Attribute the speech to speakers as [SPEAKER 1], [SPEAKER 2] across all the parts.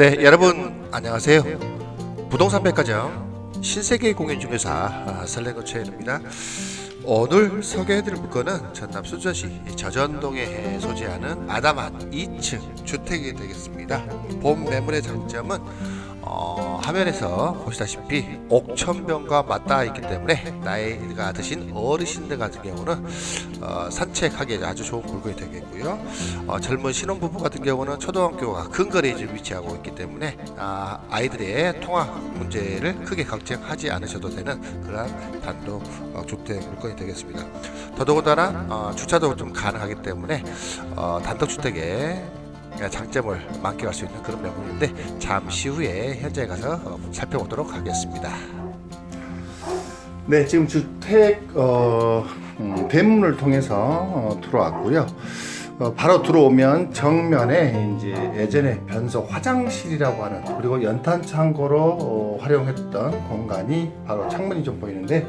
[SPEAKER 1] 네, 여러분 안녕하세요. 부동산 백화점 신세계 공인 중개사 아, 설레고채입니다. 오늘 소개해드릴 물건은 전남 수저시 저전동에 소재하는 아담한 2층 주택이 되겠습니다. 본 매물의 장점은 어, 화면에서 보시다시피 옥천병과 맞닿아 있기 때문에 나이가 드신 어르신들 같은 경우는 어, 산책하기에 아주 좋은 물건이 되겠고요. 어, 젊은 신혼부부 같은 경우는 초등학교가 근거리에 위치하고 있기 때문에 아, 아이들의 통학 문제를 크게 걱정하지 않으셔도 되는 그러한 단독 어, 주택 물건이 되겠습니다. 더더군다나 어, 주차도 좀 가능하기 때문에 어, 단독 주택의 장점을 만끽할 수 있는 그런 명물인데 잠시 후에 현장에 가서 어, 살펴보도록 하겠습니다.
[SPEAKER 2] 네, 지금 주택 어, 음, 대문을 통해서 어, 들어왔고요. 어, 바로 들어오면 정면에 이제 예전에 변소 화장실이라고 하는 그리고 연탄 창고로 어, 활용했던 공간이 바로 창문이 좀 보이는데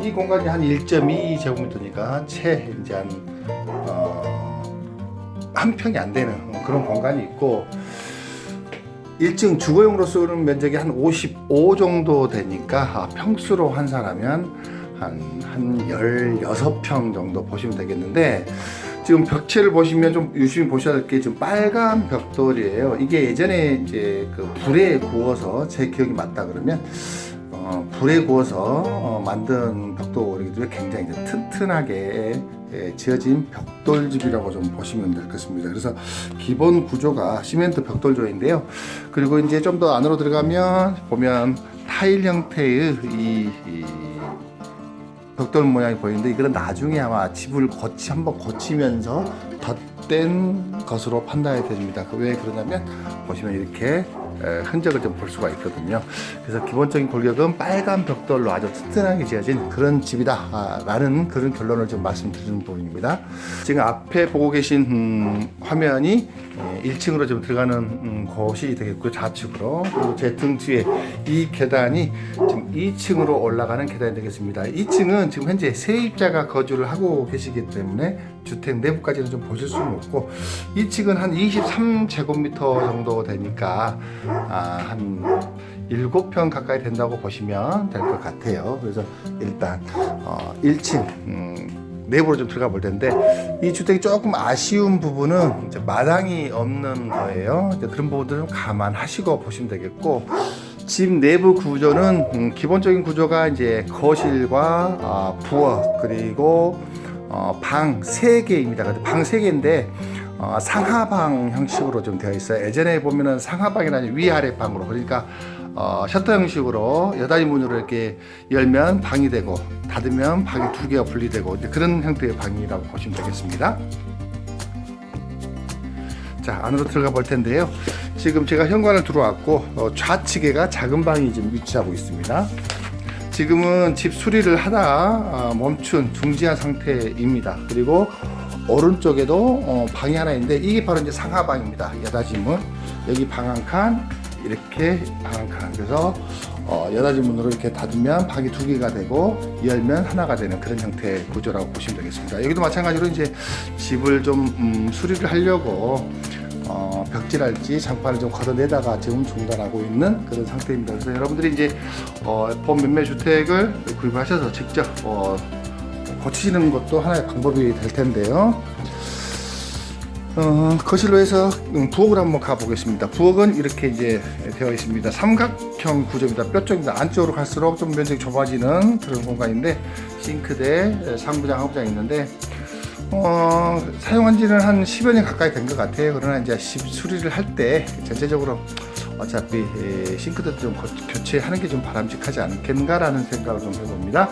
[SPEAKER 2] 이 공간이 한 1.2 제곱미터니까 채 이제 한 어, 한 평이 안 되는 그런 공간이 있고 1층 주거용으로 쓰는 면적이 한 55 정도 되니까 아, 평수로 환산하면 한, 한 16평 정도 보시면 되겠는데 지금 벽체를 보시면 좀 유심히 보셔야 될 게 지금 빨간 벽돌이에요. 이게 예전에 이제 그 불에 구워서 제 기억이 맞다 그러면 어, 불에 구워서 어, 만든 벽돌이기 굉장히 튼튼하게 예, 지어진 벽돌집이라고 좀 보시면 될것 같습니다. 그래서 기본 구조가 시멘트 벽돌조인데요. 그리고 이제 좀 더 안으로 들어가면 보면 타일 형태의 이, 이 벽돌 모양이 보이는데 이거는 나중에 아마 집을 거치 한번 고치면서 덧댄 것으로 판단이 됩니다. 그왜 그러냐면 보시면 이렇게 에, 흔적을 좀 볼 수가 있거든요. 그래서 기본적인 골격은 빨간 벽돌로 아주 튼튼하게 지어진 그런 집이다라는 그런 결론을 좀 말씀드리는 부분입니다. 지금 앞에 보고 계신 음, 화면이 1층으로 좀 들어가는 음, 곳이 되겠고요. 좌측으로 그리고 제 등 뒤에 이 계단이 지금 2층으로 올라가는 계단이 되겠습니다. 2층은 지금 현재 세입자가 거주를 하고 계시기 때문에 주택 내부까지는 좀 보실 수는 없고 2층은 한 23제곱미터 정도 되니까 아, 한 7평 가까이 된다고 보시면 될 것 같아요. 그래서 일단 어, 1층 음, 내부로 좀 들어가 볼 텐데 이 주택이 조금 아쉬운 부분은 이제 마당이 없는 거예요. 이제 그런 부분들 좀 감안하시고 보시면 되겠고 집 내부 구조는 음, 기본적인 구조가 이제 거실과 아, 부엌 그리고 어, 방 3개입니다. 방 3개인데 어, 상하방 형식으로 좀 되어 있어요. 예전에 보면은 상하방이나 위아래 방으로 그러니까 어, 셔터 형식으로 여닫이 문으로 이렇게 열면 방이 되고 닫으면 방이 두 개가 분리되고 그런 형태의 방이라고 보시면 되겠습니다. 자 안으로 들어가 볼 텐데요. 지금 제가 현관을 들어왔고 어, 좌측에가 작은 방이 지금 위치하고 있습니다. 지금은 집 수리를 하다 아, 멈춘 중지한 상태입니다. 그리고 오른쪽에도 어, 방이 하나 있는데 이게 바로 이제 상하방입니다. 여닫이문 여기 방 한 칸 이렇게 방 한 칸. 그래서 어, 여닫이 문으로 이렇게 닫으면 방이 두 개가 되고 열면 하나가 되는 그런 형태의 구조라고 보시면 되겠습니다. 여기도 마찬가지로 이제 집을 좀 음, 수리를 하려고 어, 벽지랄지 장판을 좀 걷어내다가 지금 중단하고 있는 그런 상태입니다. 그래서 여러분들이 이제 어, 본 매매 주택을 구입하셔서 직접 어, 고치시는 것도 하나의 방법이 될 텐데요. 어, 거실로 해서 음, 부엌을 한번 가보겠습니다. 부엌은 이렇게 이제 되어 있습니다. 삼각형 구조입니다. 뼈 쪽입니다. 안쪽으로 갈수록 좀 면적이 좁아지는 그런 공간인데 싱크대, 상부장, 하부장 있는데 어, 사용한 지는 한 10여 년 가까이 된 것 같아요. 그러나 이제 시- 수리를 할 때 전체적으로 어차피 에, 싱크대도 좀 거- 교체하는 게 좀 바람직하지 않겠는가라는 생각을 좀 해봅니다.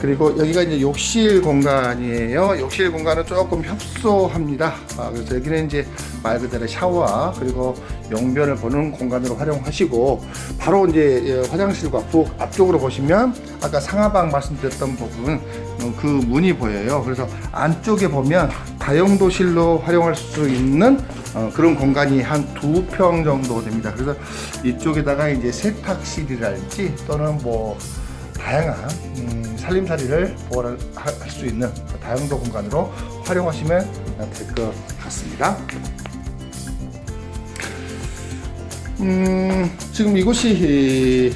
[SPEAKER 2] 그리고 여기가 이제 욕실 공간이에요. 욕실 공간은 조금 협소합니다. 아, 그래서 여기는 이제 말 그대로 샤워 그리고 용변을 보는 공간으로 활용하시고 바로 이제 예, 화장실과 부엌 앞쪽으로 보시면 아까 상하방 말씀드렸던 부분 어, 그 문이 보여요. 그래서 안쪽에 보면 다용도실로 활용할 수 있는 어, 그런 공간이 한 두 평 정도 됩니다. 그래서 이쪽에다가 이제 세탁실이랄지 또는 뭐 다양한 음, 살림살이를 보완할 수 있는 다용도 공간으로 활용하시면 될 것 같습니다. 음, 지금 이곳이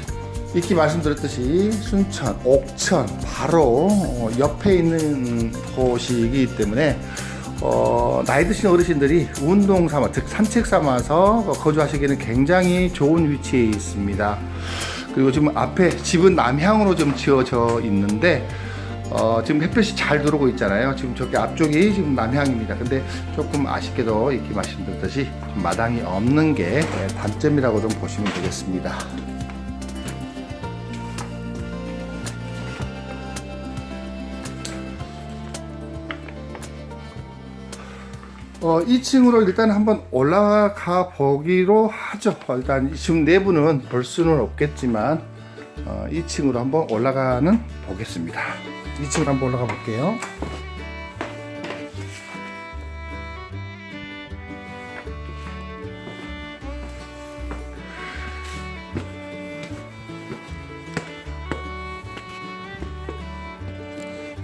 [SPEAKER 2] 이렇게 말씀드렸듯이 순천, 옥천 바로 어, 옆에 있는 곳이기 때문에 어, 나이 드신 어르신들이 운동 삼아, 즉 산책 삼아서 거주하시기에는 굉장히 좋은 위치에 있습니다. 그리고 지금 앞에 집은 남향으로 좀 지어져 있는데 어, 지금 햇볕이 잘 들어오고 있잖아요. 지금 저기 앞쪽이 지금 남향입니다. 근데 조금 아쉽게도 이렇게 말씀드렸듯이 좀 마당이 없는 게 단점이라고 좀 보시면 되겠습니다. 어, 2층으로 일단 한번 올라가 보기로 하죠. 어, 일단 지금 내부는 볼 수는 없겠지만 어, 2층으로 한번 올라가는 보겠습니다. 2층으로 한번 올라가 볼게요.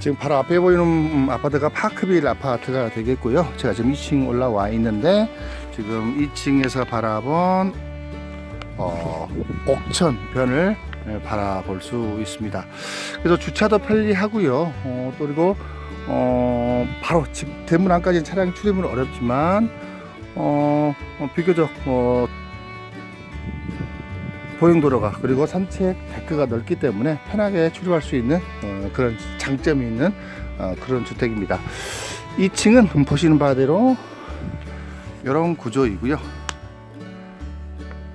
[SPEAKER 2] 지금 바로 앞에 보이는 음, 아파트가 파크빌 아파트가 되겠고요. 제가 지금 2층 올라와 있는데 지금 2층에서 바라본 어, 옥천변을 예, 바라볼 수 있습니다. 그래서 주차도 편리하고요. 어, 또 그리고 어, 바로 집 대문 안까지 차량 출입은 어렵지만 어, 어, 비교적 어, 보행도로가 그리고 산책 데크가 넓기 때문에 편하게 출입할 수 있는 어, 그런 장점이 있는 어, 그런 주택입니다. 2층은 보시는 바대로 이런 구조이고요.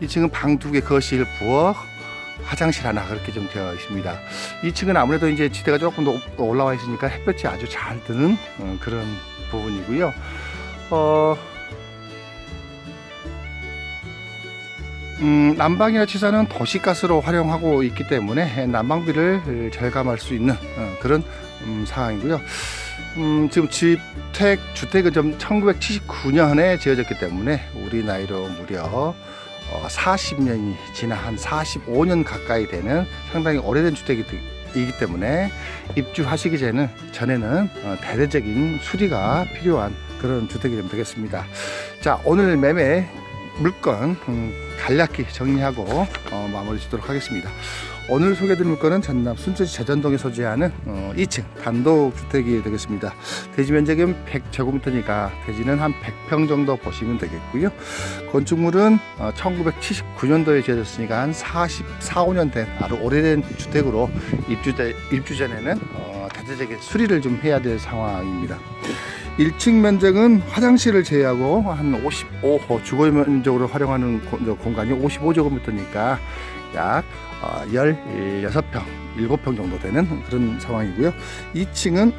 [SPEAKER 2] 2층은 방 두 개, 거실, 부엌, 화장실 하나 그렇게 좀 되어 있습니다. 2층은 아무래도 이제 지대가 조금 더 올라와 있으니까 햇볕이 아주 잘 드는 어, 그런 부분이고요. 어, 음, 난방이나 치사는 도시가스로 활용하고 있기 때문에 난방비를 절감할 수 있는 어, 그런 음, 상황이고요. 음, 지금 주택 주택은 좀 1979년에 지어졌기 때문에 우리 나이로 무려 어, 40년이 지나 한 45년 가까이 되는 상당히 오래된 주택이기 때문에 입주하시기 전에는 전에는 어, 대대적인 수리가 필요한 그런 주택이 좀 되겠습니다. 자 오늘 매매 물건 음, 간략히 정리하고 어, 마무리 짓도록 하겠습니다. 오늘 소개해드릴 물건은 전남 순천시 재전동에 소재하는 어, 2층 단독 주택이 되겠습니다. 대지 면적은 100제곱미터니까 대지는 한 100평 정도 보시면 되겠고요. 건축물은 어, 1979년도에 지어졌으니까 한 44, 5년 된 아주 오래된 주택으로 입주, 때- 입주 전에는 어, 대대적인 수리를 좀 해야 될 상황입니다. 1층 면적은 화장실을 제외하고 한 55호 주거 면적으로 활용하는 공간이 55제곱미터니까 약 어, 16평, 7평 정도 되는 그런 상황이고요. 2층은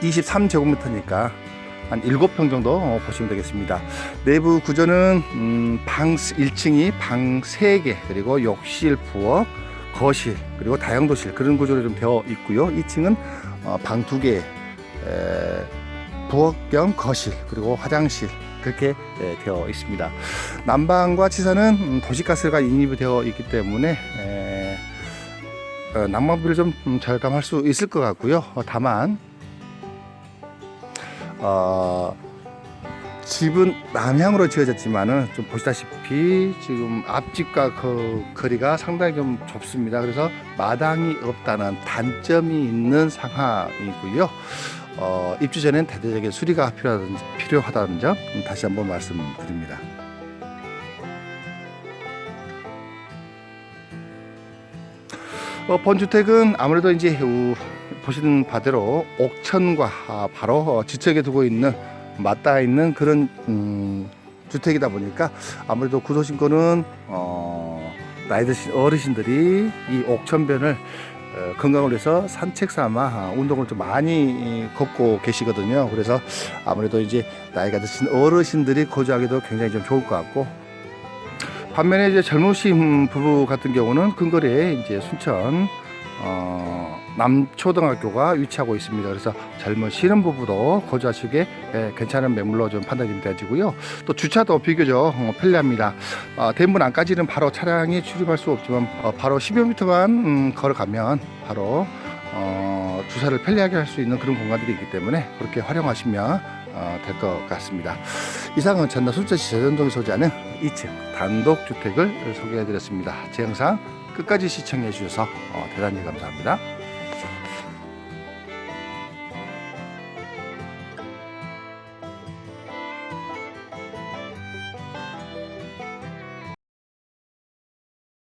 [SPEAKER 2] 23제곱미터니까 한 7평 정도 어, 보시면 되겠습니다. 내부 구조는 음, 방 1층이 방 3개 그리고 욕실, 부엌, 거실 그리고 다용도실 그런 구조로 좀 되어 있고요. 2층은 어, 방 2개 에, 부엌 겸 거실 그리고 화장실 그렇게 에, 되어 있습니다. 난방과 치사는 음, 도시가스가 인입이 되어 있기 때문에 에, 어, 난방비를 좀 음, 절감할 수 있을 것 같고요. 어, 다만 어, 집은 남향으로 지어졌지만은 좀 보시다시피 지금 앞집과 그 거리가 상당히 좀 좁습니다. 그래서 마당이 없다는 단점이 있는 상황이고요. 어, 입주 전엔 대대적인 수리가 필요하다는, 점 다시 한번 말씀드립니다. 어, 본주택은 아무래도 이제 우, 보시는 바대로 옥천과 아, 바로 어, 지척에 두고 있는 맞닿아 있는 그런 음, 주택이다 보니까 아무래도 구도심권은 어, 나이 드신 어르신들이 이 옥천변을 어, 건강을 위해서 산책 삼아 아, 운동을 좀 많이 걷고 계시거든요. 그래서 아무래도 이제 나이가 드신 어르신들이 거주하기도 굉장히 좀 좋을 것 같고 반면에 이제 젊으신 부부 같은 경우는 근거리에 이제 순천 어, 남초등학교가 위치하고 있습니다. 그래서 젊으시는 부부도 거주하시기에 예, 괜찮은 매물로 좀 판단이 좀 되어지고요. 또 주차도 비교적 어, 편리합니다. 어, 대문 안까지는 바로 차량이 출입할 수 없지만 어, 바로 10여 미터만 음, 걸어가면 바로 어, 주차를 편리하게 할 수 있는 그런 공간들이 있기 때문에 그렇게 활용하시면 될것 같습니다. 이상은 전남 술자시 저전동에 소지하는 2층 단독 주택을 소개해 드렸습니다. 제 영상 끝까지 시청해 주셔서 어, 대단히 감사합니다.